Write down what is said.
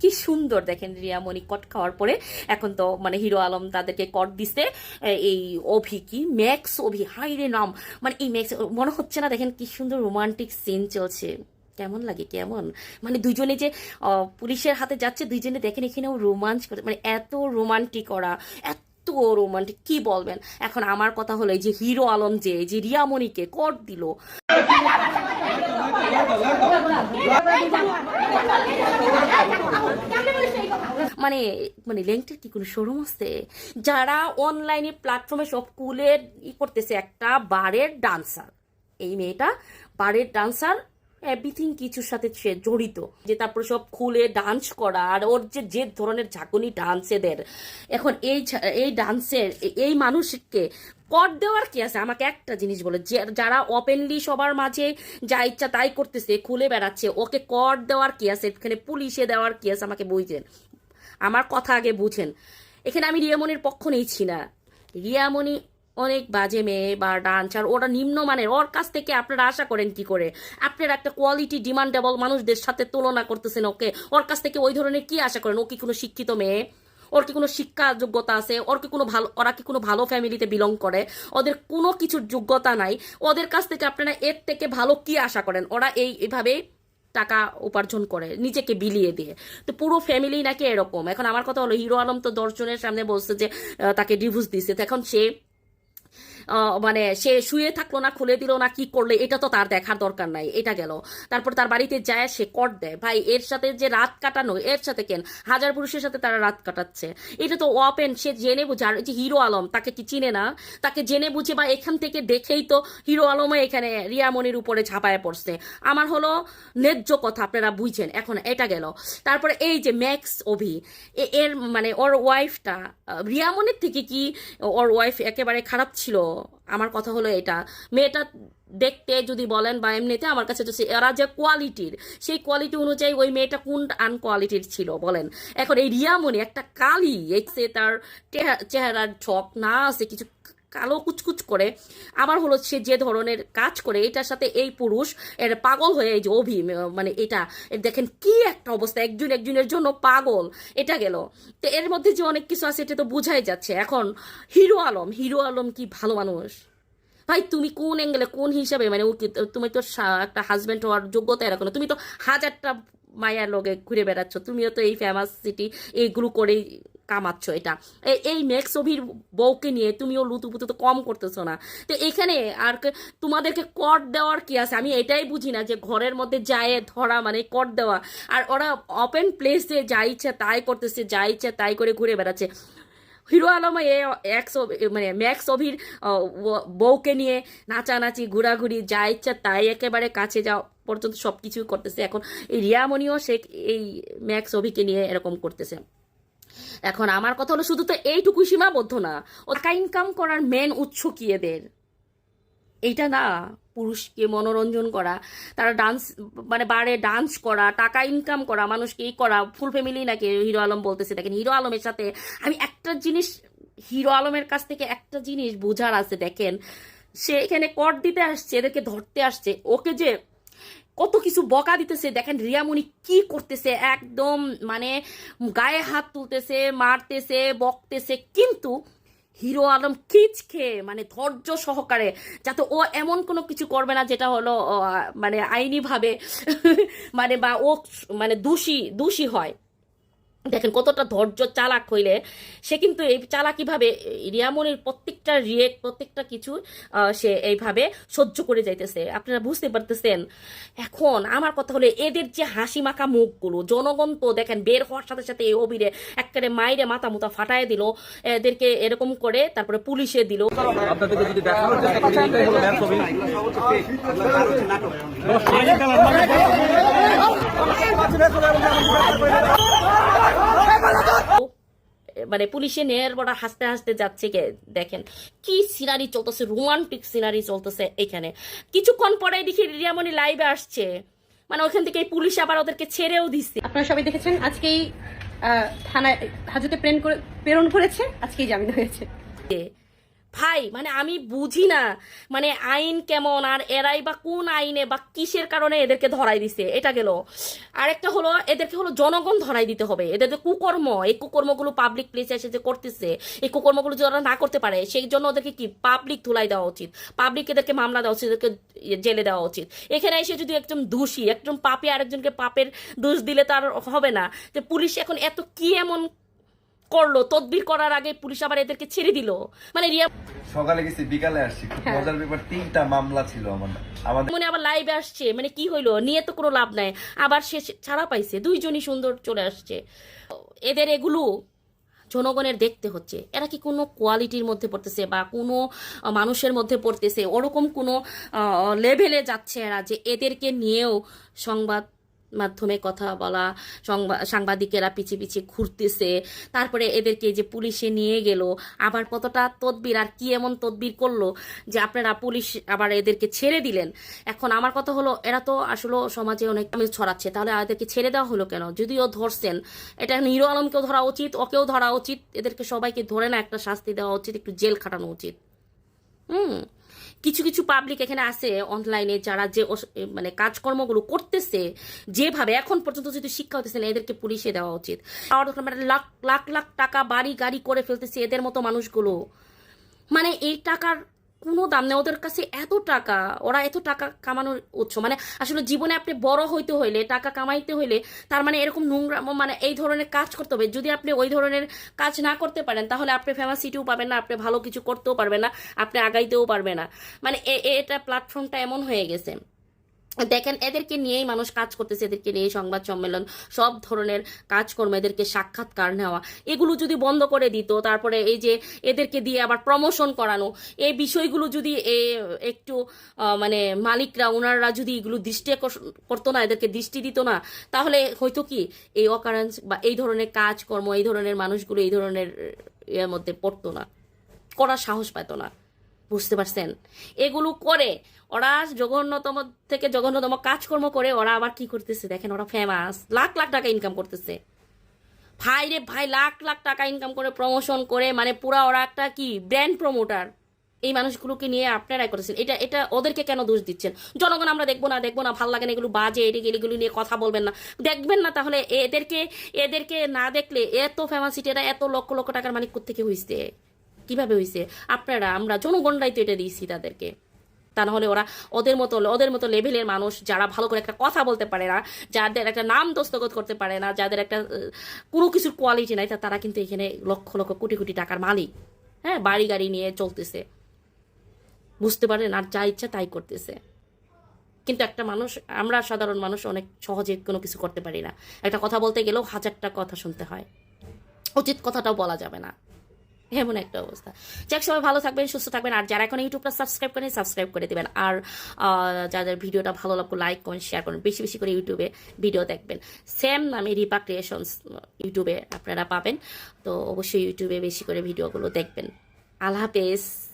কি সুন্দর দেখেন রিয়ামণি কট খাওয়ার পরে এখন তো মানে হিরো আলম তাদেরকে কট দিছে। এই অভি কি? ম্যাক্স অভি হাই রে নাম। মানে এই ম্যাক্স, মনে হচ্ছে না দেখেন কি সুন্দর রোমান্টিক সিন চলছে। কেমন লাগে, কেমন? মানে দুজনে যে পুলিশের হাতে যাচ্ছে, দুইজনে দেখেন এখানেও রোমাঞ্চ করে মানে এত রোমান্টিক করা এত রোমান্টিক কি বলবেন? এখন আমার কথা হলো এই যে হিরো আলম যে, এই যে রিয়ামণিকে কট দিল। মানে মানে লেংটের কি কোনো শোরুম আছে? যারা অনলাইনে প্ল্যাটফর্মে সব কুলে ই করতেছে, একটা বারের ডান্সার এই মেয়েটা বারের ডান্সার এভরিথিং কিছুর সাথে সে জড়িত। যে তারপর সব খুলে ডান্স করা, আর ওর যে যে ধরনের ঝাঁকুনি ডান্স এদের। এখন এই এই ডান্সের এই মানুষকে কর দেওয়ার কি আছে? আমাকে একটা জিনিস বলে যারা ওপেনলি সবার মাঝে যা ইচ্ছা তাই করতেছে, খুলে বেড়াচ্ছে, ওকে কর দেওয়ার কি আছে? এখানে পুলিশে দেওয়ার কি আছে আমাকে বুঝছেন আমার কথা আগে বুঝেন। এখানে আমি রিয়ামনির পক্ষ নিচ্ছি না। রিয়ামণি অনেক বাজে মেয়ে বা ডান্সার, ওরা নিম্নমানের। ওর কাছ থেকে আপনারা আশা করেন কি করে? আপনারা একটা কোয়ালিটি ডিমান্ডেবল মানুষদের সাথে তুলনা করতেছেন, ওকে? ওর কাছ থেকে ওই ধরনের কি আশা করেন? ও কি কোনো শিক্ষিত মেয়ে? ওর কি কোনো শিক্ষা যোগ্যতা আছে? ওর কি কোনো ভালো ওরা কি কোনো ভালো ফ্যামিলিতে বিলং করে? ওদের কোনো কিছুর যোগ্যতা নাই। ওদের কাছ থেকে আপনারা এর থেকে ভালো কি আশা করেন? ওরা এই এভাবে টাকা উপার্জন করে, নিজেকে বিলিয়ে দিয়ে। তো পুরো ফ্যামিলি নাকি এরকম। এখন আমার কথা হলো, হিরো আলম তো দর্শনের সামনে বলছে যে তাকে ডিভোর্স দিছে এখন সে মানে সে শুয়ে থাকল না, খুলে দিল না, কি করলে, এটা তো তার দেখার দরকার নাই, এটা গেল। তারপর তার বাড়িতে যায়, সে কর দেয়। ভাই, এর সাথে যে রাত কাটানো, এর সাথে কেন? হাজার পুরুষের সাথে তারা রাত কাটাচ্ছে। এটা তো ওপেন সে জেনে বুঝে, আর যে হিরো আলম, তাকে কি চিনে না? তাকে জেনে বুঝে বা এখান থেকে দেখেই তো হিরো আলমে এখানে রিয়ামনির উপরে ঝাঁপায় পড়ছে। আমার হলো ন্যায্য কথা, আপনারা বুঝছেন এখন এটা গেল। তারপরে এই যে ম্যাক্স অভি এর মানে ওর ওয়াইফটা রিয়ামনির থেকে কি ওর ওয়াইফ একেবারে খারাপ ছিল? আমার কথা হলো এটা। মেয়েটা দেখতে যদি বলেন বা এমনিতে আমার কাছে তো এরা যে কোয়ালিটির সেই কোয়ালিটি অনুযায়ী ওই মেয়েটা কোন আনকোয়ালিটির ছিল বলেন। এখন এই রিয়ামণি একটা কালি, এই সে তার চেহারা- চেহারার ঠক না আছে, কিছু কালো কুচকুচ করে। আবার হলো সে যে ধরনের কাজ করে, এটার সাথে এই পুরুষ, এর পাগল হয়ে এই যে অভি মানে এটা দেখেন কি একটা অবস্থা, একজন একজনের জন্য পাগল, এটা গেল। তো এর মধ্যে যে অনেক কিছু আছে, এটা তো বোঝাই যাচ্ছে। এখন হিরো আলম হিরো আলম কি ভালো মানুষ? ভাই, তুমি কোন অ্যাঙ্গেলে কোন হিসাবে মানে তুমি তো একটা হাজব্যান্ড হওয়ার যোগ্যতা এরকম তুমি তো হাজারটা মায়ার লগে ঘুরে বেড়াচ্ছ, তুমিও তো এই ফেমাস সিটি এইগুলো করেই কামাচ্ছ এটা। এই ম্যাক্স অভির বউকে নিয়ে তুমিও লুতুপুতু তো কম করতেছো না। তো এখানে আর তোমাদেরকে কর দেওয়ার কি আছে? আমি এটাই বুঝি না যে ঘরের মধ্যে যায়, ধরা মানে কর দেওয়া। আর ওরা ওপেন প্লেসে যা ইচ্ছা তাই করতেছে, যা ইচ্ছা তাই করে ঘুরে বেড়াচ্ছে। হিরো আলম এ এক্স মানে ম্যাক্স অভির বউকে নিয়ে নাচানাচি, ঘোরাঘুরি, যা ইচ্ছা তাই একেবারে কাছে যাওয়া পর্যন্ত সব কিছুই করতেছে। এখন এই রিয়ামণিও সে, এই ম্যাক্স অভিকে নিয়ে এরকম করতেছে। এখন আমার কথা হলো শুধু তো এইটুকুই সীমাবদ্ধ না। ও টাকা ইনকাম করার মেন উৎস কি এদের? এইটা না, পুরুষকে মনোরঞ্জন করা, তারা ডান্স মানে বারে ডান্স করা, টাকা ইনকাম করা, মানুষকে ই করা ফুল ফ্যামিলি নাকি হিরো আলম বলতেছে। দেখেন হিরো আলমের সাথে আমি একটা জিনিস, হিরো আলমের কাছ থেকে একটা জিনিস বোঝার আছে, দেখেন। সে এখানে কর দিতে আসছে, এদেরকে ধরতে আসছে। ওকে যে কত কিছু বকা দিতেছে। দেখেন রিয়ামণি কি করতেছে, একদম মানে গায়ে হাত তুলতেছে, মারতেছে, বকতেছে। কিন্তু হিরো আলম কিচ খেয়ে মানে ধৈর্য সহকারে, যাতে ও এমন কোনো কিছু করবে না যেটা হলো মানে আইনিভাবে মানে বা ও মানে দোষী দোষী হয়। দেখেন কতটা ধৈর্য চালাক হইলে সে কিন্তু এই চালাকিভাবে রিয়ামনির প্রত্যেকটা রিয়েক্ট প্রত্যেকটা কিছু সে এইভাবে সহ্য করে যাইতেছে। আপনারা বুঝতে পারতেছেন? এখন আমার কথা হলো এদের যে হাসি মাখা মুখগুলো জনগণ তো দেখেন বের হওয়ার সাথে সাথে এই অবিরে একেবারে মাইরে মাথা মুতা ফাটায় দিল এদেরকে এরকম করে তারপরে পুলিশে দিল। আপনাদেরকে যদি দেখানোর চেষ্টা করি এটাই হলো ম্যান ছবি মানে পুলিশে নেয়ার বড় হাসতে হাসতে যাচ্ছে কে? দেখেন কি সিনারি চলতেছে রোমান্টিক সিনারি চলতেছে এখানে। কিছুক্ষণ পরে দেখি রিয়ামণি লাইভে আসছে। মানে ওখান থেকে পুলিশ আবার ওদেরকে ছেড়েও দিচ্ছে আপনারা সবাই দেখেছেন আজকেই আহ, থানায় হাজতে প্রেরণ করে প্রেরণ করেছে আজকেই জামিন হয়েছে। ভাই মানে আমি বুঝি না মানে আইন কেমন, আর এরাই বা কোন আইনে বা কিসের কারণে এদেরকে ধরাই দিছে, এটা গেল। আরেকটা হলো, এদেরকে হলো জনগণ ধরাই দিতে হবে। এদের যে কুকর্ম, এই কুকর্মগুলো পাবলিক প্লেসে এসে যে করতেছে, এই কুকর্মগুলো যদি ওরা না করতে পারে, সেই জন্য ওদেরকে কি পাবলিক ধুলাই দেওয়া উচিত? পাবলিক এদেরকে মামলা দেওয়া উচিত, এদেরকে জেলে দেওয়া উচিত। এখানে এসে যদি একজন দোষী, একজন পাপে আরেকজনকে পাপের দোষ দিলে তার হবে না, যে পুলিশ এখন এত কি এমন করল তদবির করার আগে পুলিশ আবার এদেরকে ছেড়ে দিল। মানে রিয়া সকালে গেছি বিকালে আসছি। খুব হ্যাঁ। মজার ব্যাপার তিনটা মামলা ছিল আমার। আমাদের মনে আবার লাইভে আসছে মানে কি হইল? নিয়ে তো কোনো লাভ নাই। আবার সে ছাড়া পাইছে দুইজনই সুন্দর চলে আসছে। এদের এগুলো জনগণের দেখতে হচ্ছে। এরা কি কোনো কোয়ালিটির মধ্যে পড়তেছে বা কোনো মানুষের মধ্যে পড়তেছে? ওরকম কোনো লেভেলে যাচ্ছে এরা যে এদেরকে নিয়েও সংবাদ মাধ্যমে কথা বলা সংবাদ সাংবাদিকেরা পিছিয়ে পিছিয়ে ঘুরতেছে। তারপরে এদেরকে যে পুলিশে নিয়ে গেল, আবার কতটা তদবির আর কি এমন তদবির করল যে আপনারা পুলিশ আবার এদেরকে ছেড়ে দিলেন? এখন আমার কথা হলো, এরা তো আসলে সমাজে অনেক ছড়াচ্ছে, তাহলে এদেরকে ছেড়ে দেওয়া হলো কেন? যদিও ধরছেন, এটা হিরো আলমকেও ধরা উচিত, ওকেও ধরা উচিত, এদেরকে সবাইকে ধরে না একটা শাস্তি দেওয়া উচিত, একটু জেল খাটানো উচিত। হুম। কিছু কিছু পাবলিক এখানে আছে অনলাইনে যারা যে মানে কাজকর্মগুলো করতেছে, যেভাবে এখন পর্যন্ত যদি শিক্ষা হতেছে না, এদেরকে পুলিশে দেওয়া উচিত। আর লাখ লাখ লাখ টাকা বাড়ি গাড়ি করে ফেলতেছে এদের মতো মানুষগুলো। মানে এই টাকার কোনো দাম নেই। ওদের কাছে এত টাকা, ওরা এত টাকা কামানোর উৎস। মানে আসলে জীবনে আপনি বড় হইতে হইলে, টাকা কামাইতে হইলে, তার মানে এরকম নোংরা মানে এই ধরনের কাজ করতে হবে। যদি আপনি ওই ধরনের কাজ না করতে পারেন, তাহলে আপনি ফেমাসিটিও পাবেন না, আপনি ভালো কিছু করতেও পারবেন না, আপনি আগাইতেও পারবে না। মানে এটা প্ল্যাটফর্মটা এমন হয়ে গেছে। দেখেন, এদেরকে নিয়েই মানুষ কাজ করতেছে, এদেরকে নিয়ে সংবাদ সম্মেলন, সব ধরনের কাজকর্ম এদেরকে সাক্ষাৎকার নেওয়া। এগুলো যদি বন্ধ করে দিত, তারপরে এই যে এদেরকে দিয়ে আবার প্রমোশন করানো, এই বিষয়গুলো যদি একটু মানে মালিকরা ওনারা যদি এগুলো দৃষ্টি করতো না, এদেরকে দৃষ্টি দিত না, তাহলে হয়তো কি এই অকারেন্স বা এই ধরনের কাজকর্ম, এই ধরনের মানুষগুলো এই ধরনের, এর মধ্যে পড়তো না, করার সাহস পেত না। বুঝতে পারছেন? এগুলো করে, ওরা জঘন্যতম থেকে জঘন্যতম কাজকর্ম করে, ওরা আবার কি করতেছে? দেখেন ওরা ফেমাস লাখ লাখ টাকা ইনকাম করতেছে। ভাই রে ভাই, লাখ লাখ টাকা ইনকাম করে প্রমোশন করে মানে পুরা ওরা একটা কি ব্র্যান্ড প্রমোটার এই মানুষগুলোকে নিয়ে আপনারাই করেছেন। এটা এটা ওদেরকে কেন দোষ দিচ্ছেন? জনগণ আমরা দেখব না দেখব না, ভালো লাগে না, এগুলো বাজে, এদিকে এগুলো নিয়ে কথা বলবেন না। দেখবেন না তাহলে এদেরকে এদেরকে না দেখলে এত ফেমাসিটি এরা এত লক্ষ লক্ষ টাকার মালিক থেকে হইছে? কীভাবে হয়েছে আপনারা, আমরা জনগণরাই তো এটা দিয়েছি তাদেরকে। তা নাহলে ওরা ওদের মতো ওদের মতো লেভেলের মানুষ যারা ভালো করে একটা কথা বলতে পারে না, যাদের একটা নাম দস্তগত করতে পারে না, যাদের একটা কোনো কিছুর কোয়ালিটি নাই তারা কিন্তু এখানে লক্ষ লক্ষ কোটি কোটি টাকার মালিক। হ্যাঁ বাড়ি গাড়ি নিয়ে চলতেছে। বুঝতে পারেন আর যা ইচ্ছা তাই করতেছে। কিন্তু একটা মানুষ, আমরা সাধারণ মানুষ অনেক সহজে কোনো কিছু করতে পারি না। একটা কথা বলতে গেলেও হাজারটা কথা শুনতে হয়। উচিত কথাটাও বলা যাবে না। এমন একটা অবস্থা। যাক, সবাই ভালো থাকবেন, সুস্থ থাকবেন, আর যারা এখন ইউটিউবটা সাবস্ক্রাইব করেন সাবস্ক্রাইব করে দেবেন। আর যাদের ভিডিওটা ভালো লাগবে লাইক করেন শেয়ার করুন। বেশি বেশি করে ইউটিউবে ভিডিও দেখবেন। সেম নামে রিপা ক্রিয়েশনস ইউটিউবে আপনারা পাবেন। তো অবশ্যই ইউটিউবে বেশি করে ভিডিওগুলো দেখবেন। আল্লাহ হাফেজ।